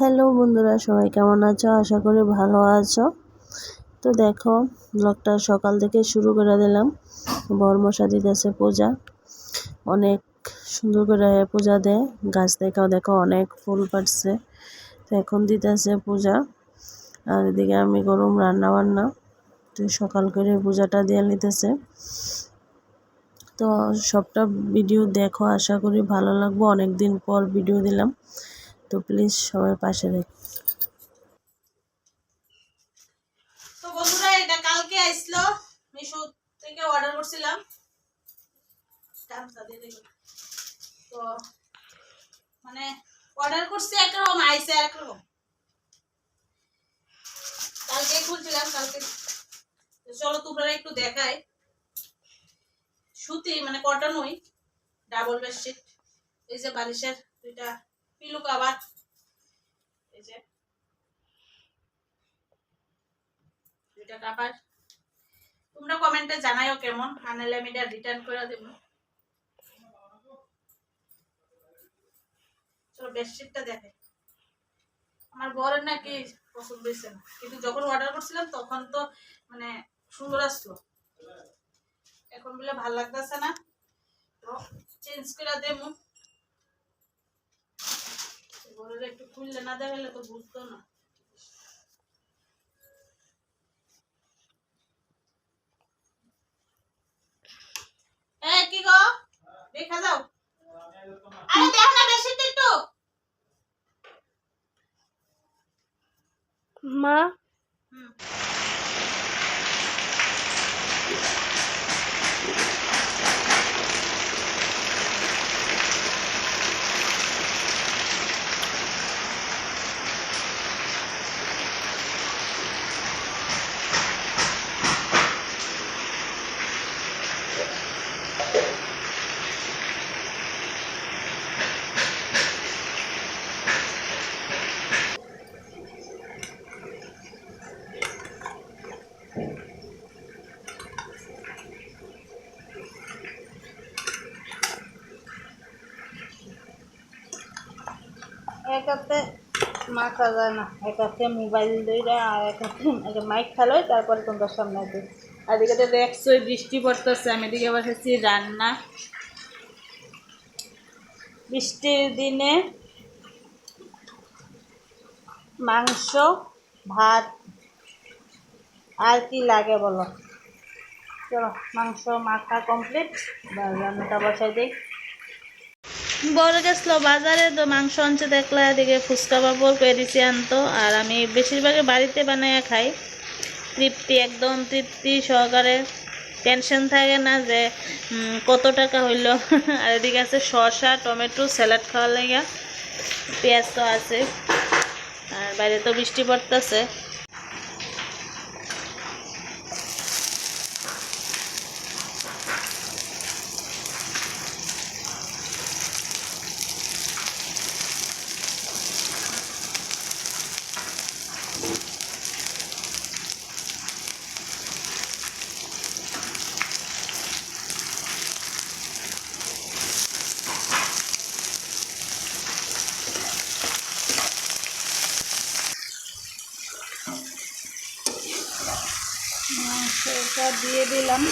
Hello বন্ধুরা, সবাই কেমন আছো? আশা করি ভালো আছো। তো দেখো ব্লগটা সকাল থেকে শুরু করে দিলাম। বরমশা দিতেছে পূজা। অনেক সুন্দর করে পূজা দেয়। গাছ থেকেও দেখো, অনেক ফুল পাটছে তো এখন দিতেছে পূজা। আর এদিকে আমি গরম রান্না বান্না তো সকাল করে পূজাটা দিয়ে নিতেছে। তো সবটা ভিডিও দেখো, আশা করি ভালো লাগবে। অনেক দিন পর ভিডিও দিলাম। তো প্লিজ সবাই পাশে দেখ তো বন্ধুরা, এটা কালকে আসলো। মিশো থেকে অর্ডার মানে কালকে চলো তোমরা একটু দেখাই। সুতি মানে কটনই ডাবল বেডশিট এই যে বালিশের দুইটা পিলু কাবার এই কাবার তোমরা কমেন্টে জানাইও কেমন। আনালে আমি রিটার্ন করে দেব। চলো বেডশিটটা দেখে। আমার বরের নাকি পছন্দ হয়েছে না। কিন্তু যখন অর্ডার করছিলাম, তখন তো মানে সুন্দর আসলো। এখন বলে ভালো লাগতেছে না। তো চেঞ্জ করে দেবো। বরের একটু খুললে না দেখালে তো বুঝতো না এ কি গো দেখা যাও আরে দেখ না বেশি একটু মা হুম এক হাতে মাখা যায় না। এক হাতে মোবাইল ধরে আর এক হাতে আগে মাইক খেলোয় তারপরে তোমরা সামনে দিই আর এদিকে তো দেখছোই, বৃষ্টি পড়তেছে, আমি এদিকে বসেছি রান্না। বৃষ্টির দিনে মাংস, ভাত, আর কি লাগে বলো? চলো, মাংস মাখা কমপ্লিট রান্নাটা বসাই দিই। বড় গেছিল বাজারে, তো মাংস আনছে, দেখলা এদিকে ফুচকা পাপড় দিছি আনতো। আর আমি বেশিরভাগে বাড়িতে বানাইয়া খাই। তৃপ্তি, একদম তৃপ্তি সহকারে। টেনশন থাকে না যে কত টাকা হইল। আর এদিকে আছে শসা, টমেটো, স্যালাড খাওয়ার লাগা। পেঁয়াজ তো আছে। আর বাইরে তো বৃষ্টি পড়তেছে মাংসটা দিয়ে দিলাম।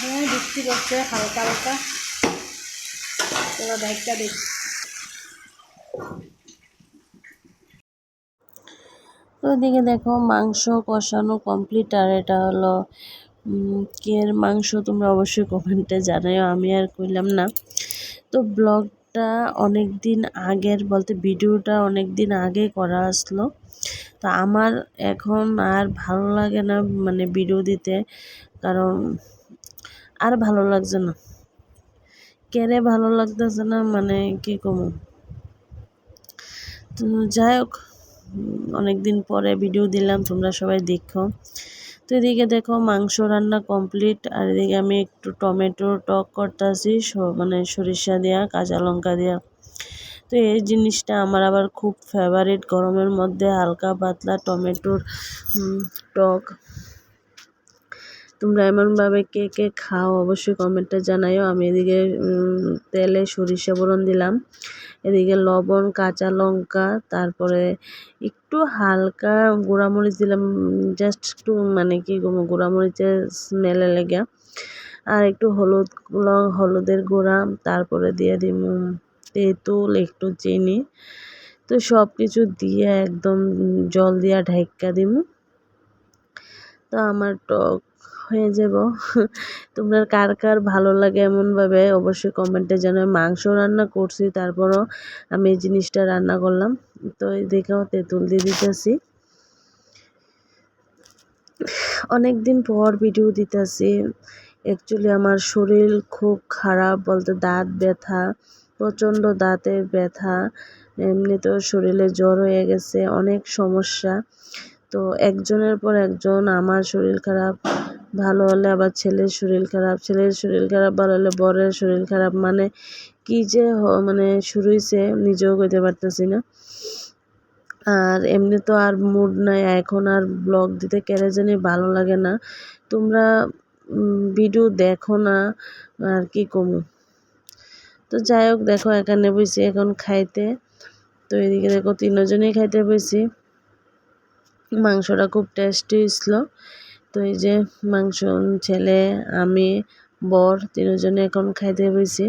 হ্যাঁ বৃষ্টি পড়ছে, হালকা হালকা। এবার ব্যাগটা দেখি। তো দেখো মাংস কষানো কমপ্লিট আর এটা হলো কের মাংস তোমরা অবশ্যই কমেন্টে জানাও আমি আর কইলাম না। তো ব্লগটা অনেক দিন আগের বলতে ভিডিওটা অনেক দিন আগে করা আসলো। তো আমার এখন আর ভালো লাগে না মানে ভিডিও দিতে, কারণ আর ভালো লাগছে না। কেরে ভালো লাগতেছে না মানে কি কমু? তো যাই হোক অনেক দিন পরে ভিডিও দিলাম, তোমরা সবাই দেখো। তো এদিকে দেখো মাংস রান্না কমপ্লিট আর এদিকে আমি একটু টমেটো টক করতেছি মানে সরিষা দেওয়া কাঁচা লঙ্কা দেওয়া তো এই জিনিসটা আমার আবার খুব ফেভারিট গরমের মধ্যে, হালকা পাতলা টমেটোর টক। তোমরা এমনভাবে কে কে খাও অবশ্যই কমেন্টে জানাইও। আমি এদিকে তেলে সরিষা ফোড়ন দিলাম। এদিকে লবণ, কাঁচা লঙ্কা, তারপরে একটু হালকা গুঁড়ামরিচ দিলাম। জাস্ট একটু মানে কি গুঁড়ামরিচের স্মেলে লেগে। আর একটু হলুদ, ল- হলুদের গুঁড়া, তারপরে দিয়ে দিব তেঁতুল, একটু চিনি। তো সব কিছু দিয়ে একদম জল দিয়া ঢাইকা দিব তো আমার টক হয়ে যাব। তোমরা কার কার ভালো লাগে এমনভাবে অবশ্যই কমেন্টে জানাও। মাংস রান্না করছি, তারপরও আমি এই জিনিসটা রান্না করলাম। তো এই দেখেও তেঁতুল দিয়ে দিতেছি। অনেক দিন পর ভিডিও দিতেছি। অ্যাকচুয়ালি আমার শরীর খুব খারাপ, বলতে দাঁত ব্যথা, প্রচণ্ড দাঁতের ব্যথা এমনিতেও শরীরে জ্বর হয়ে গেছে, অনেক সমস্যা। তো একজনের পর একজন আমার শরীর খারাপ ভালো হলে আবার ছেলের শরীর খারাপ, ছেলের শরীর খারাপ, ভালো হলে বরের শরীর খারাপ মানে কি যে মানে শুরু হয়েছে নিজেও কইতে পারতেছি না। আর এমনি তো আর মুড নাই, এখন আর ব্লগ দিতে কেড়ে জানি ভালো লাগে না। তোমরা ভিডিও দেখো না, আর কি কমু। তো যাই হোক, দেখো এখানে বসি এখন খাইতে। তো এদিকে দেখো, তিনজনেই খাইতে বসি মাংসটা খুব টেস্টি ছিল। তো এই যে মাংস ছেলে আমি বর তিনজনে এখন খাইতে বসি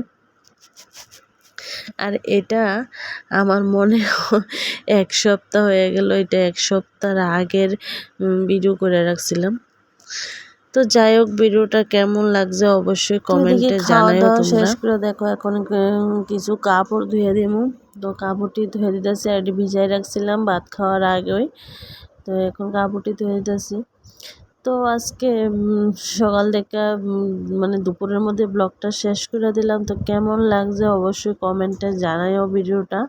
আর এটা আমার মনে এক সপ্তাহ হয়ে গেল এটা এক সপ্তাহ আগের ভিডিও করে রাখছিলাম। তো যাই হোক ভিডিওটা কেমন লাগছে অবশ্যই কমেন্টে তোমরা। শেষ করে দেখো এখন কিছু কাপড় ধুয়ে দিমু। তো কাপড়টি ধুয়ে দিতেছি আর ভিজাই রাখছিলাম ভাত খাওয়ার আগেই। তো এখন কাপড়টি ধুয়ে দিতেছি। তো আজকে সকাল থেকে মানে দুপুরের মধ্যে ব্লগটা শেষ করে দিলাম। তো কেমন লাগছে অবশ্যই কমেন্টে জানাইও ভিডিওটা।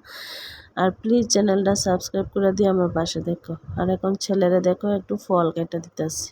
আর প্লিজ চ্যানেলটা সাবস্ক্রাইব করে দিয়ে আমার পাশে দেখো। আর এখন ছেলেরা দেখো, একটু ফল কেটে দিতেছি।